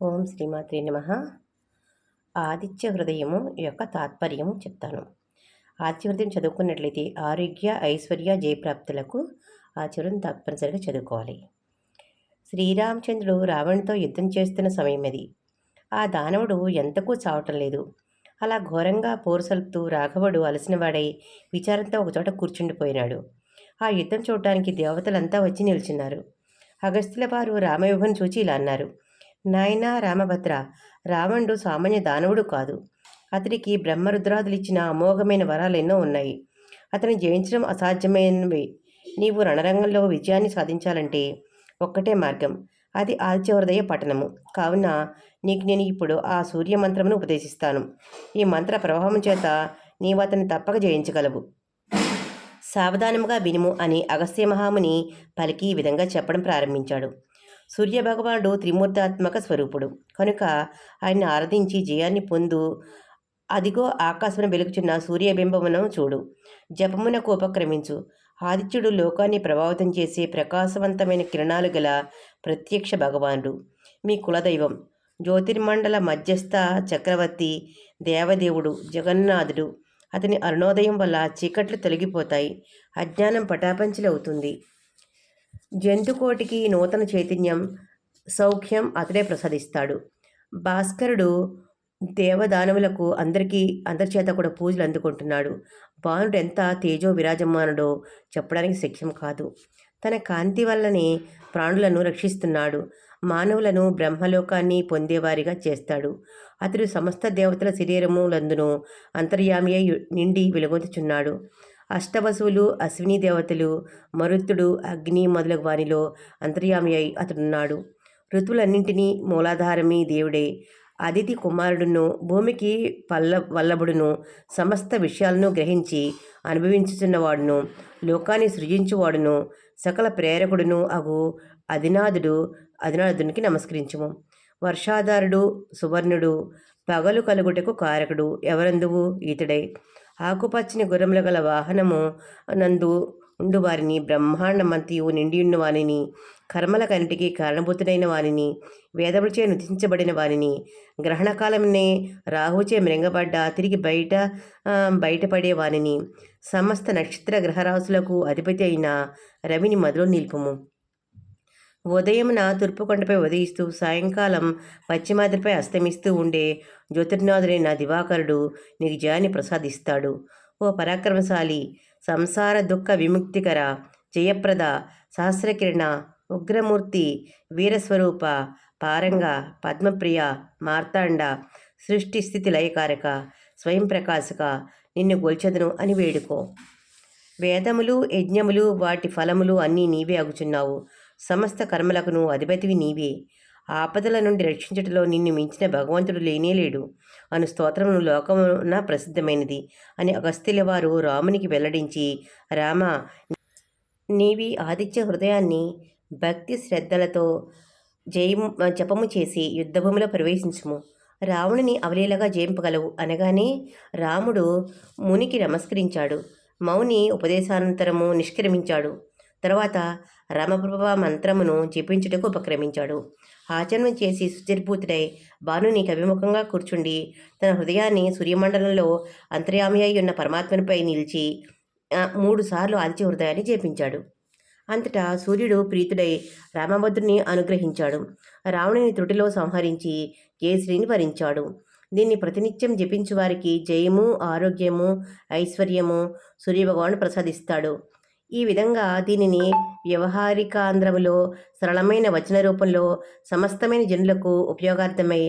ఓం శ్రీమాత్రి నమ. ఆదిత్య హృదయము యొక్క తాత్పర్యము చెప్తాను. ఆదిత్య హృదయం చదువుకున్నట్లయితే ఆరోగ్య ఐశ్వర్య జయప్రాప్తులకు ఆ చిరును తప్పనిసరిగా చదువుకోవాలి. శ్రీరామచంద్రుడు రావణుతో యుద్ధం చేస్తున్న సమయం అది ఆ దానవుడు ఎంతకు చావటం లేదు. అలా ఘోరంగా పోరుసలుపుతూ రాఘవుడు అలసినవాడై విచారంతో ఒకచోట కూర్చుండిపోయినాడు. ఆ యుద్ధం చూడటానికి దేవతలంతా వచ్చి నిల్చున్నారు. అగస్త్యుల వారు రామవిభను చూచి ఇలా అన్నారు. నాయనా రామభద్ర రావణుడు సామాన్య దానవుడు కాదు. అతనికి బ్రహ్మరుద్రాదులిచ్చిన అమోఘమైన వరాలు ఎన్నో ఉన్నాయి. అతను జయించడం అసాధ్యమైనవి. నీవు రణరంగంలో విజయాన్ని సాధించాలంటే ఒక్కటే మార్గం. అది ఆదిత్యవృదయ పఠనము. కావున నీకు నేను ఇప్పుడు ఆ సూర్య మంత్రమును ఉపదేశిస్తాను. ఈ మంత్ర ప్రవాహం చేత నీవు అతన్ని తప్పక జయించగలవు. సావధానముగా వినుము అని అగస్త్య మహాముని పలికి ఈ విధంగా చెప్పడం ప్రారంభించాడు. సూర్యభగవానుడు త్రిమూర్తాత్మక స్వరూపుడు. కనుక ఆయన ఆరాధించి జయాన్ని పొందు అదిగో ఆకాశమున వెలుగుచున్న సూర్యబింబమును చూడు. జపమునకు ఉపక్రమించు. ఆదిత్యుడు లోకాన్ని ప్రభావితం చేసే ప్రకాశవంతమైన కిరణాలు గల ప్రత్యక్ష భగవానుడు. మీ కులదైవం జ్యోతిర్మండల మధ్యస్థ చక్రవర్తి దేవదేవుడు జగన్నాథుడు. అతని అరుణోదయం వల్ల చీకట్లు తొలగిపోతాయి. అజ్ఞానం పటాపంచలవుతుంది. జంతుకోటికి నూతన చైతన్యం సౌఖ్యం అతడే ప్రసాదిస్తాడు. భాస్కరుడు దేవదానవులకు అందరికీ అందరి చేత కూడా పూజలు అందుకుంటున్నాడు. బాణుడు ఎంత తేజో విరాజమానుడో చెప్పడానికి శక్యం కాదు. తన కాంతి వల్లనే ప్రాణులను రక్షిస్తున్నాడు. మానవులను బ్రహ్మలోకాన్ని పొందేవారిగా చేస్తాడు. అతడు సమస్త దేవతల శరీరములందును అంతర్యామియ నిండి వెలుగొందుచున్నాడు. అష్టవసువులు అశ్విని దేవతలు మరుత్తుడు అగ్ని మొదలగు వారిలో అంతర్యామి అయి అతడున్నాడు. ఋతువులన్నింటినీ మూలాధారమి దేవుడే. అదితి కుమారుడును భూమికి పల్ల వల్లభుడును సమస్త విషయాలను గ్రహించి అనుభవించుచున్నవాడును లోకాన్ని సృజించువాడును సకల ప్రేరకుడును అగు అధినాథుడు అధినాథునికి నమస్కరించుము. వర్షాధారుడు సువర్ణుడు పగలు కలుగుటకు కారకుడు ఎవరందువు? ఈతడే. ఆకుపచ్చని గుర్రములు గల వాహనము నందు ఉండు వారిని బ్రహ్మాండమంతియు నిండియున్న వారిని కర్మల కంటికి కారణభూతుడైన వారిని వేదములచే నుతించబడిన వారిని గ్రహణకాలంనే రాహుచే మృంగబడ్డ తిరిగి బయట బయటపడే వారిని సమస్త నక్షత్ర గ్రహరాశులకు అధిపతి అయిన రవిని మధులో నిలుపుము. ఉదయమున తూర్పుకొండపై ఉదయిస్తూ సాయంకాలం పశ్చిమాద్రిపై అస్తమిస్తూ ఉండే జ్యోతిర్నాథుడైన దివాకరుడు నీకు జయాన్ని ప్రసాదిస్తాడు. ఓ పరాక్రమశాలి సంసార దుఃఖ విముక్తికర జయప్రద సహస్రకిరణ ఉగ్రమూర్తి వీరస్వరూప పారంగ పద్మప్రియ మార్తాండ సృష్టి స్థితి లయకారక స్వయం ప్రకాశక నిన్ను గొల్చదును అని వేడుకో. వేదములు యజ్ఞములు వాటి ఫలములు అన్నీ నీవే అగుచున్నావు. సమస్త కర్మలకును అధిపతివి నీవే. ఆపదల నుండి రక్షించటంలో నిన్ను మించిన భగవంతుడు లేనేలేడు అను స్తోత్రమును లోకమున ప్రసిద్ధమైనది అని అగస్త్యుల వారు రామునికి వెల్లడించి రామ నీవి ఆదిత్య హృదయాన్ని భక్తి శ్రద్ధలతో జయము జపము చేసి యుద్ధభూమిలో ప్రవేశించుము. రావణుని అవలీలగా జయింపగలవు. అనగానే రాముడు మునికి నమస్కరించాడు. మౌని ఉపదేశానంతరము నిష్క్రమించాడు. తర్వాత రామప్రభ మంత్రమును జపించుటకు ఉపక్రమించాడు. ఆచరణ చేసి సుచిర్భూతుడై భానునికి అభిముఖంగా కూర్చుండి తన హృదయాన్ని సూర్యమండలంలో అంతర్యామి అయి ఉన్న పరమాత్మనిపై నిలిచి మూడు సార్లు హృదయాన్ని జపించాడు. అంతటా సూర్యుడు ప్రీతుడై రామభద్రుని అనుగ్రహించాడు. రావణుని త్రుటిలో సంహరించి కేసరిని వరించాడు దీన్ని ప్రతినిత్యం జపించు వారికి జయము ఆరోగ్యము ఐశ్వర్యము సూర్యభగవాను ప్రసాదిస్తాడు. ఈ విధంగా దీనిని వ్యవహారికాంధ్రములో సరళమైన వచన రూపంలో సమస్తమైన జనులకు ఉపయోగార్థమై